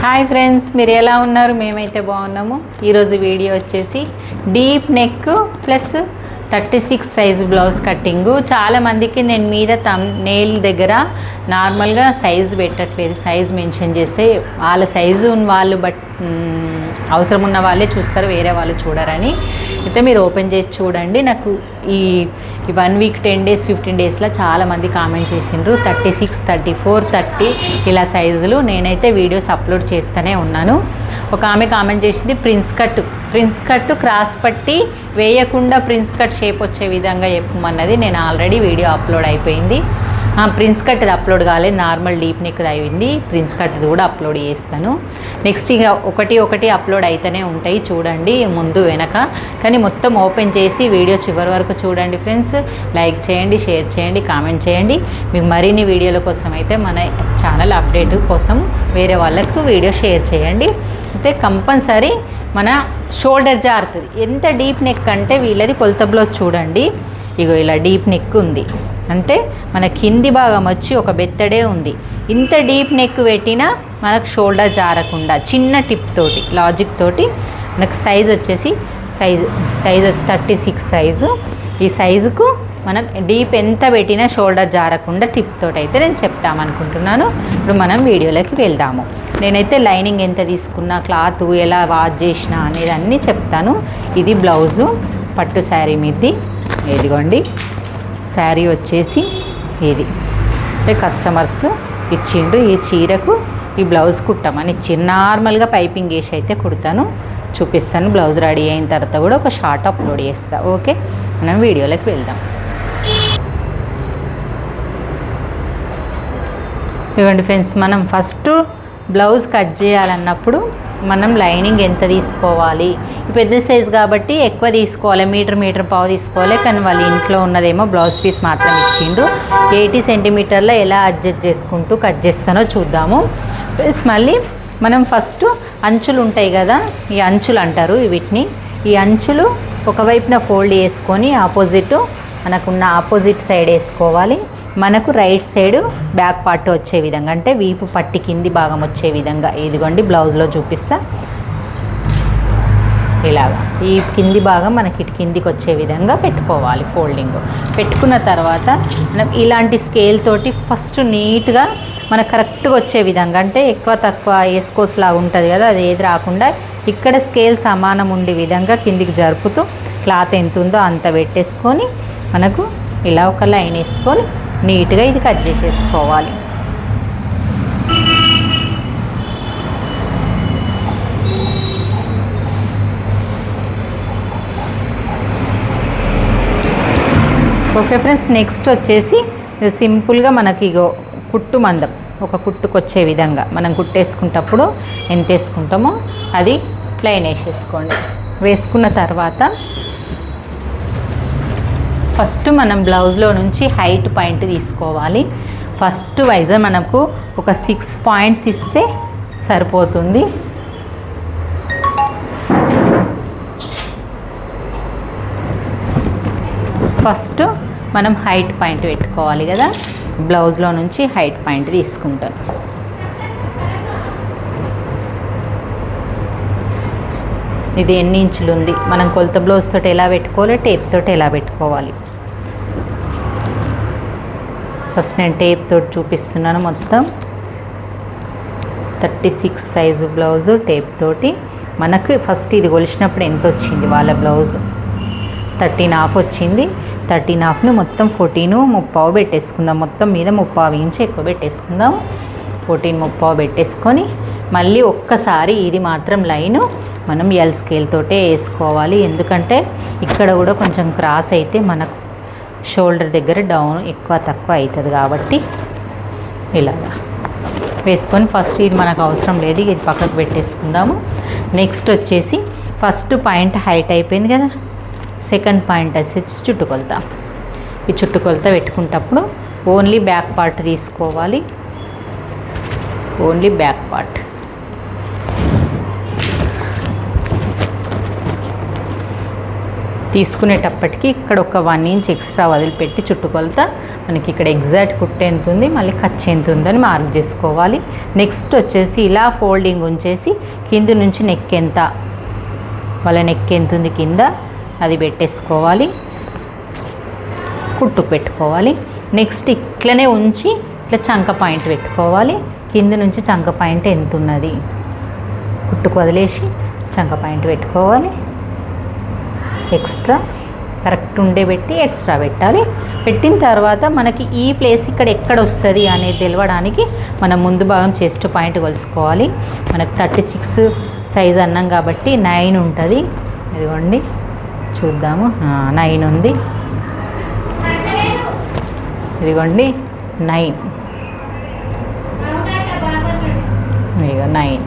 Hi friends మీరు ఎలా ఉన్నారు? మేమైతే బాగున్నాము. ఈరోజు వీడియో వచ్చేసి deep neck plus thirty six size blouse cutting. చాలామందికి నేను మీద తమ్ నెయిల్ దగ్గర నార్మల్గా సైజు పెట్టట్లేదు. సైజ్ మెన్షన్ చేస్తే వాళ్ళ సైజు ఉన్న వాళ్ళు బట్ అవసరం ఉన్న వాళ్ళే చూస్తారు వేరే వాళ్ళు చూడరని. అయితే మీరు ఓపెన్ చేసి చూడండి. నాకు ఈ ఈ one week ten days fifteen డేస్లో చాలామంది కామెంట్ చేసిండ్రు. Thirty six thirty four thirty ఇలా సైజులు. నేనైతే వీడియోస్ అప్లోడ్ చేస్తూనే ఉన్నాను. ఒక ఆమె కామెంట్ చేసింది prince cut prince cut cross పట్టి వేయకుండా ప్రిన్స్ కట్ షేప్ వచ్చే విధంగా చెప్పమన్నది నేను ఆల్రెడీ వీడియో అప్లోడ్ అయిపోయింది. ఆ, ప్రిన్స్ కట్ది అప్లోడ్ కాలేదు. నార్మల్ డీప్ నెక్ అయింది. ప్రిన్స్ కట్ది కూడా అప్లోడ్ చేస్తాను. నెక్స్ట్ ఇక ఒకటి ఒకటి అప్లోడ్ అయితేనే ఉంటాయి. చూడండి ముందు వెనక. కానీ మొత్తం ఓపెన్ చేసి వీడియో చివరి వరకు చూడండి ఫ్రెండ్స్. లైక్ చేయండి షేర్ చేయండి కామెంట్ చేయండి. మీకు మరిన్ని వీడియోల కోసం అయితే మన ఛానల్ అప్డేట్ కోసం వేరే వాళ్ళకు వీడియో షేర్ చేయండి. అయితే కంపల్సరీ మన షోల్డర్ జారుతుంది. ఎంత డీప్ నెక్ అంటే వీళ్ళది కొలత బ్లౌజ్ చూడండి. ఇగో ఇలా డీప్ నెక్ ఉంది. అంటే మన కింది భాగం వచ్చి ఒక బెత్తడే ఉంది. ఇంత డీప్ నెక్ పెట్టినా మనకు షోల్డర్ జారకుండా చిన్న టిప్ తోటి లాజిక్ తోటి మనకు సైజ్ వచ్చేసి size size thirty six size. ఈ సైజుకు మనం డీప్ ఎంత పెట్టినా షోల్డర్ జారకుండా టిప్ తోటి అయితే నేను చెప్తామనుకుంటున్నాను. ఇప్పుడు మనం వీడియోలోకి వెళ్దాము. నేనైతే లైనింగ్ ఎంత తీసుకున్నా క్లాత్ ఎలా వాష్ చేసిన అనేది అన్నీ చెప్తాను. ఇది బ్లౌజు పట్టు శారీ మీది. ఇదిగోండి శారీ వచ్చేసి ఇది. అంటే కస్టమర్స్ ఇచ్చిండ్రు ఈ చీరకు ఈ బ్లౌజ్ కుట్టమని ఇచ్చి నార్మల్గా పైపింగ్ వేసి అయితే కుడతాను. చూపిస్తాను బ్లౌజ్ రెడీ అయిన తర్వాత కూడా ఒక షార్ట్ అప్లోడ్ చేస్తా. ఓకే? మనం వీడియోలోకి వెళ్దాం. ఇవ్వండి ఫ్రెండ్స్ మనం ఫస్ట్ బ్లౌజ్ కట్ చేయాలన్నప్పుడు మనం లైనింగ్ ఎంత తీసుకోవాలి? పెద్ద సైజ్ కాబట్టి ఎక్కువ తీసుకోవాలి మీటర్ మీటర్ పావు తీసుకోవాలి. కానీ వాళ్ళ ఇంట్లో ఉన్నదేమో బ్లౌజ్ పీస్ మాత్రం ఇచ్చిండ్రు. ఎయిటీ సెంటీమీటర్లో ఎలా అడ్జస్ట్ చేసుకుంటూ కట్ చేస్తానో చూద్దాము. ప్లస్ మళ్ళీ మనం ఫస్ట్ అంచులు ఉంటాయి కదా ఈ అంచులు అంటారు వీటిని. ఈ అంచులు ఒకవైపున ఫోల్డ్ చేసుకొని ఆపోజిట్ మనకున్న ఆపోజిట్ సైడ్ వేసుకోవాలి. మనకు రైట్ సైడ్ బ్యాక్ పార్ట్ వచ్చే విధంగా అంటే వీపు పట్టి కింది భాగం వచ్చే విధంగా. ఇదిగోండి బ్లౌజ్లో చూపిస్తా. ఇలాగా. ఈ కింది భాగం మనకి ఇటు కిందికి వచ్చే విధంగా పెట్టుకోవాలి ఫోల్డింగ్ పెట్టుకున్న తర్వాత మనం ఇలాంటి స్కేల్ తోటి ఫస్ట్ నీట్గా మనకు కరెక్ట్గా వచ్చే విధంగా అంటే ఎక్కువ తక్కువ వేసుకోస్లాగా ఉంటుంది కదా అది ఏది రాకుండా ఇక్కడ స్కేల్ సమానం ఉండే విధంగా కిందికి జరుపుతూ క్లాత్ ఎంత ఉందో అంత పెట్టేసుకొని మనకు ఇలా ఒక లైన్ వేసుకొని నీట్గా ఇది కట్ చేసేసుకోవాలి. ఓకే ఫ్రెండ్స్ నెక్స్ట్ వచ్చేసి సింపుల్గా మనకి ఇగో కుట్టు మందం. ఒక కుట్టుకొచ్చే విధంగా మనం కుట్టేసుకుంటప్పుడు ఎంత వేసుకుంటామో అది లైన్ వేసేసుకోండి. వేసుకున్న తర్వాత ఫస్ట్ మనం బ్లౌజ్లో నుంచి హైట్ పాయింట్ తీసుకోవాలి. ఫస్ట్ వైజ్ మనకు ఒక సిక్స్ పాయింట్స్ ఇస్తే సరిపోతుంది. ఫస్ట్ మనం హైట్ పాయింట్ పెట్టుకోవాలి కదా. బ్లౌజ్లో నుంచి హైట్ పాయింట్ తీసుకుంటాను ఇది ఎన్ని ఇంచులు ఉంది? మనం కొలత బ్లౌజ్ తోటి ఎలా పెట్టుకోవాలి టేప్ తోటి ఎలా పెట్టుకోవాలి? ఫస్ట్ నేను టేప్ తోటి చూపిస్తున్నాను మొత్తం. Thirty six size blouse tape తోటి. మనకు ఫస్ట్ ఇది కొలిచినప్పుడు ఎంత వచ్చింది వాళ్ళ బ్లౌజు? థర్టీన్ హాఫ్ వచ్చింది. థర్టీన్ హాఫ్ను మొత్తం ఫోర్టీన్ ముప్పావు పెట్టేసుకుందాం. మొత్తం మీద ముప్పావు ఇంచు ఎక్కువ పెట్టేసుకుందాం. ఫోర్టీన్ ముప్పావు పెట్టేసుకొని మళ్ళీ ఒక్కసారి ఇది మాత్రం లైను మనం ఎల్ స్కేల్ తోటే వేసుకోవాలి. ఎందుకంటే ఇక్కడ కూడా కొంచెం క్రాస్ అయితే మనకు షోల్డర్ దగ్గర డౌన్ ఎక్కువ తక్కువ అవుతుంది కాబట్టి ఇలాగా వేసుకొని ఫస్ట్ ఇది మనకు అవసరం లేదు ఇది పక్కకు పెట్టేసుకుందాము. నెక్స్ట్ వచ్చేసి ఫస్ట్ పాయింట్ హైట్ అయిపోయింది కదా సెకండ్ పాయింట్ వచ్చేసి చుట్టుకొలత. ఈ చుట్టుకొలత పెట్టుకుంటప్పుడు ఓన్లీ బ్యాక్ పార్ట్ తీసుకోవాలి. Only back part. తీసుకునేటప్పటికి ఇక్కడ ఒక వన్ ఇంచ్ ఎక్స్ట్రా వదిలిపెట్టి చుట్టుకొలత మనకి ఇక్కడ ఎగ్జాక్ట్ కుట్టు ఎంత ఉంది మళ్ళీ ఖర్చు ఎంత ఉందని మార్క్ చేసుకోవాలి. నెక్స్ట్ వచ్చేసి ఇలా ఫోల్డింగ్ ఉంచేసి కింద నుంచి నెక్ ఎంత వాళ్ళ నెక్ ఎంత ఉంది కింద అది పెట్టేసుకోవాలి. కుట్టు పెట్టుకోవాలి. నెక్స్ట్ ఇట్లనే ఉంచి ఇట్లా చంక పాయింట్ పెట్టుకోవాలి. కింద నుంచి చంక పాయింట్ ఎంత ఉన్నది కుట్టుకు వదిలేసి చంక పాయింట్ పెట్టుకోవాలి. ఎక్స్ట్రా కరెక్ట్ ఉండే పెట్టి ఎక్స్ట్రా పెట్టాలి. పెట్టిన తర్వాత మనకి ఈ ప్లేస్ ఇక్కడ ఎక్కడ వస్తుంది అనేది తెలియడానికి మనం ముందు భాగం చెస్ట్ పాయింట్ కొలుసుకోవాలి. మనకు థర్టీ సిక్స్ సైజ్ అన్నాం కాబట్టి నైన్ ఉంటుంది. ఇదిగోండి చూద్దాము. నైన్ ఉంది. ఇదిగోండి నైన్. ఇక నైన్.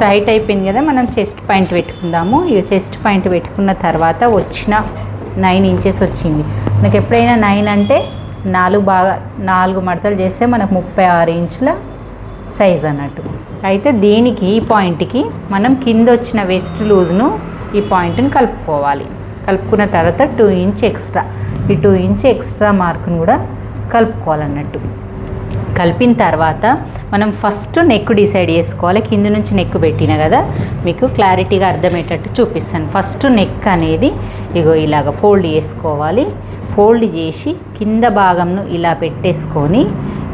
స్ట్రైట్ అయిపోయింది కదా మనం చెస్ట్ పాయింట్ పెట్టుకుందాము. ఇక చెస్ట్ పాయింట్ పెట్టుకున్న తర్వాత వచ్చిన నైన్ ఇంచెస్ వచ్చింది. మనకు ఎప్పుడైనా నైన్ అంటే నాలుగు బాగా నాలుగు మడతలు చేస్తే మనకు ముప్పై ఆరు ఇంచుల సైజ్ అన్నట్టు. అయితే దీనికి ఈ పాయింట్కి మనం కింద వచ్చిన వెస్ట్ లూజ్ను ఈ పాయింట్ని కలుపుకోవాలి. కలుపుకున్న తర్వాత టూ ఇంచ్ ఎక్స్ట్రా. ఈ టూ ఇంచ్ ఎక్స్ట్రా మార్క్ను కూడా కలుపుకోవాలన్నట్టు. కలిపిన తర్వాత మనం ఫస్ట్ నెక్ డిసైడ్ చేసుకోవాలి. కింద నుంచి నెక్ పెట్టిన కదా మీకు క్లారిటీగా అర్థమయ్యేటట్టు చూపిస్తాను. ఫస్ట్ నెక్ అనేది ఇగో ఇలాగ ఫోల్డ్ చేసుకోవాలి. ఫోల్డ్ చేసి కింద భాగంను ఇలా పెట్టేసుకొని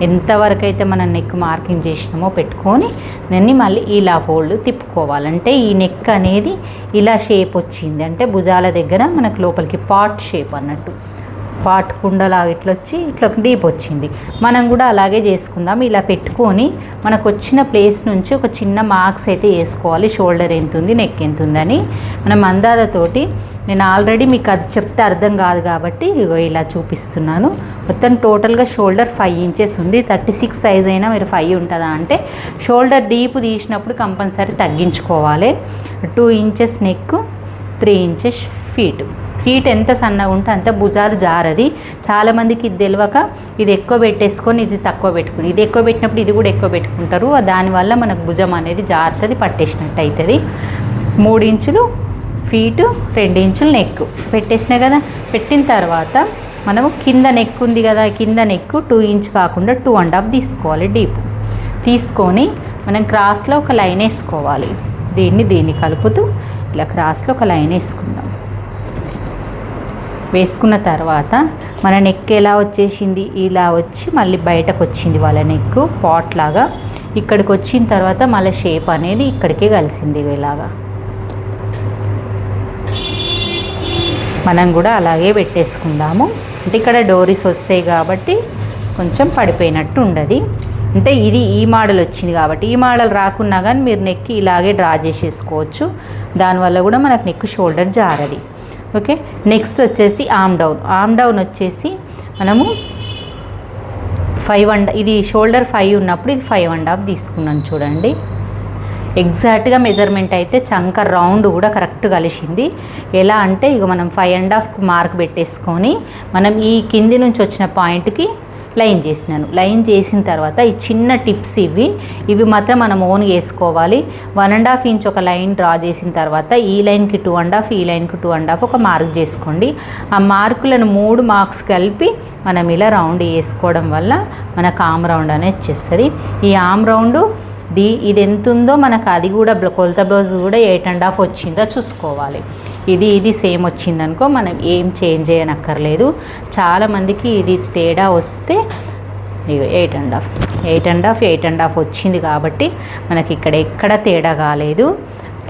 ఎంతవరకు అయితే మనం నెక్ మార్కింగ్ చేసినామో పెట్టుకొని దాన్ని మళ్ళీ ఇలా ఫోల్డ్ తిప్పుకోవాలంటే ఈ నెక్ అనేది ఇలా షేప్ వచ్చింది. అంటే భుజాల దగ్గర మనకు లోపలికి పాట్ షేప్ అన్నట్టు. పాట్ కుండలాగా ఇట్లా వచ్చి ఇట్లా డీప్ వచ్చింది మనం కూడా అలాగే చేసుకుందాం. ఇలా పెట్టుకొని మనకు వచ్చిన ప్లేస్ నుంచి ఒక చిన్న మార్క్స్ అయితే వేసుకోవాలి. షోల్డర్ ఎంత ఉంది నెక్ ఎంత ఉందని మనం అందాదతోటి నేను ఆల్రెడీ మీకు అది చెప్తే అర్థం కాదు కాబట్టి ఇగో ఇలా చూపిస్తున్నాను. మొత్తం టోటల్గా షోల్డర్ ఫైవ్ ఇంచెస్ ఉంది. థర్టీ సిక్స్ సైజ్ అయినా మీరు ఫైవ్ ఉంటుందా అంటే షోల్డర్ డీప్ తీసినప్పుడు కంపల్సరీ తగ్గించుకోవాలి. Two inches neck three inches feet. Feet ఎంత సన్నగా ఉంటే అంత భుజాలు జారది. చాలామందికి ఇది తెలియక ఇది ఎక్కువ పెట్టేసుకొని ఇది తక్కువ పెట్టుకుని. ఇది ఎక్కువ పెట్టినప్పుడు ఇది కూడా ఎక్కువ పెట్టుకుంటారు. దానివల్ల మనకు భుజం అనేది జారుతుంది పట్టేసినట్టు అవుతుంది మూడు ఇంచులు ఫీటు రెండు ఇంచులు నెక్ పెట్టేసినా కదా పెట్టిన తర్వాత మనము కింద నెక్ ఉంది కదా కింద నెక్ టూ ఇంచ్ కాకుండా టూ అండ్ హాఫ్ తీసుకోవాలి డీప్. తీసుకొని మనం క్రాస్లో ఒక లైన్ వేసుకోవాలి. దీన్ని దీన్ని కలుపుతూ ఇలా క్రాస్లో ఒక లైన్ వేసుకుందాం. వేసుకున్న తర్వాత మన నెక్ ఎలా వచ్చేసింది? ఇలా వచ్చి మళ్ళీ బయటకు వచ్చింది వాళ్ళ నెక్ పాట్ లాగా. ఇక్కడికి వచ్చిన తర్వాత మళ్ళీ షేప్ అనేది ఇక్కడికే కలిసింది ఇలాగా. మనం కూడా అలాగే పెట్టేసుకుందాము. అంటే ఇక్కడ డోరీస్ వస్తాయి కాబట్టి కొంచెం పడిపోయినట్టు ఉండదు. అంటే ఇది ఈ మోడల్ వచ్చింది కాబట్టి ఈ మోడల్ రాకున్నా కానీ మీరు నెక్ ఇలాగే డ్రా చేసేసుకోవచ్చు. దానివల్ల కూడా మనకు నెక్ షోల్డర్ జారది. ఓకే? నెక్స్ట్ వచ్చేసి ఆమ్ డౌన్ ఆమ్ డౌన్ వచ్చేసి మనము ఫైవ్ అండ్ ఇది షోల్డర్ ఫైవ్ ఉన్నప్పుడు ఇది ఫైవ్ అండ్ హాఫ్ తీసుకున్నాను చూడండి. ఎగ్జాక్ట్గా మెజర్మెంట్ అయితే చంక రౌండ్ కూడా కరెక్ట్ కలిసింది. ఎలా అంటే ఇక మనం ఫైవ్ అండ్ హాఫ్ మార్క్ పెట్టేసుకొని మనం ఈ కింది నుంచి వచ్చిన పాయింట్కి లైన్ చేసినాను. లైన్ చేసిన తర్వాత ఈ చిన్న టిప్స్ ఇవి. ఇవి మాత్రం మనం ఓన్ వేసుకోవాలి వన్ అండ్ హాఫ్ ఇంచ్ ఒక లైన్ డ్రా చేసిన తర్వాత ఈ లైన్కి టూ అండ్ హాఫ్ ఈ లైన్కి టూ అండ్ హాఫ్ ఒక మార్క్ చేసుకోండి. ఆ మార్కులను మూడు మార్క్స్ కలిపి మనం ఇలా రౌండ్ వేసుకోవడం వల్ల మనకు ఆమ్ రౌండ్ అనేది వచ్చేస్తుంది. ఈ ఆమ్ రౌండ్ డి ఇది ఎంత ఉందో మనకు అది కూడా కొలత బ్లౌజ్ కూడా ఎయిట్ అండ్ హాఫ్ వచ్చిందో చూసుకోవాలి. ఇది ఇది సేమ్ వచ్చిందనుకో మనం ఏం చేంజ్ చేయనక్కర్లేదు. చాలామందికి ఇది తేడా వస్తే eight and half eight and half eight and half వచ్చింది కాబట్టి మనకి ఇక్కడ ఎక్కడ తేడా కాలేదు.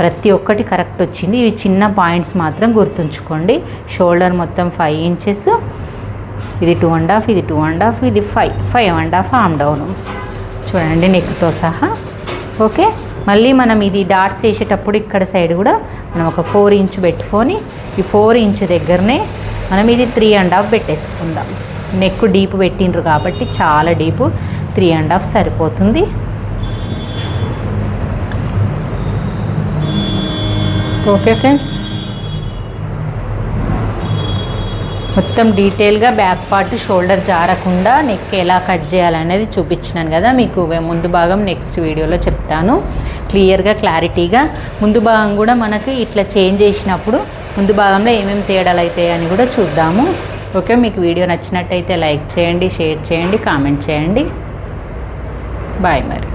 ప్రతి ఒక్కటి కరెక్ట్ వచ్చింది. ఇవి చిన్న పాయింట్స్ మాత్రం గుర్తుంచుకోండి. షోల్డర్ మొత్తం ఫైవ్ ఇంచెస్ ఇది టూ అండ్ హాఫ్ ఇది టూ అండ్ హాఫ్ ఇది five five and half arm down చూడండి నెక్తో సహా. ఓకే మళ్ళీ మనం ఇది డాట్స్ వేసేటప్పుడు ఇక్కడ సైడ్ కూడా మనం ఒక ఫోర్ ఇంచ్ పెట్టుకొని ఈ ఫోర్ ఇంచ్ దగ్గరనే మనం ఇది త్రీ అండ్ హాఫ్ పెట్టేసుకుందాం. నెక్ డీప్ పెట్టిండ్రు కాబట్టి చాలా డీప్ త్రీ అండ్ హాఫ్ సరిపోతుంది. Okay friends. మొత్తం డీటెయిల్గా బ్యాక్ పార్ట్ షోల్డర్ జారకుండా నెక్ ఎలా కట్ చేయాలనేది చూపించినాను కదా మీకు ముందు భాగం నెక్స్ట్ వీడియోలో చెప్తాను. క్లియర్గా క్లారిటీగా ముందు భాగం కూడా మనకి ఇట్లా చేంజ్ చేసినప్పుడు ముందు భాగంలో ఏమేమి తేడాలు అవుతాయి అని కూడా చూద్దాము. ఓకే మీకు వీడియో నచ్చినట్టయితే లైక్ చేయండి షేర్ చేయండి కామెంట్ చేయండి. బాయ్ మరి.